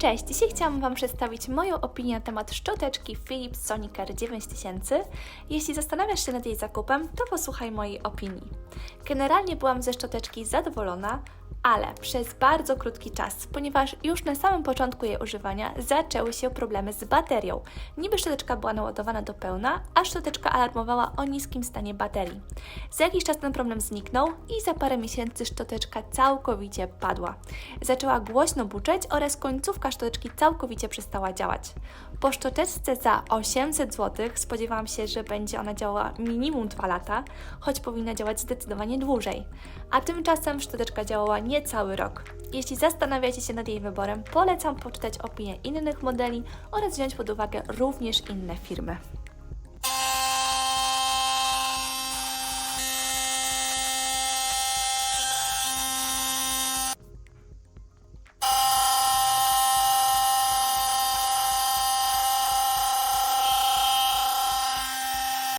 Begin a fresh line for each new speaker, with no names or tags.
Cześć, dzisiaj chciałam Wam przedstawić moją opinię na temat szczoteczki Philips Sonicare 9000. Jeśli zastanawiasz się nad jej zakupem, to posłuchaj mojej opinii. Generalnie byłam ze szczoteczki zadowolona, ale przez bardzo krótki czas, ponieważ już na samym początku jej używania zaczęły się problemy z baterią. Niby szczoteczka była naładowana do pełna, a szczoteczka alarmowała o niskim stanie baterii. Za jakiś czas ten problem zniknął i za parę miesięcy szczoteczka całkowicie padła. Zaczęła głośno buczeć oraz końcówka szczoteczki całkowicie przestała działać. Po szczoteczce za 800 zł spodziewałam się, że będzie ona działała minimum 2 lata, choć powinna działać zdecydowanie dłużej. A tymczasem szczoteczka działała niecały rok. Jeśli zastanawiacie się nad jej wyborem, polecam poczytać opinie innych modeli oraz wziąć pod uwagę również inne firmy.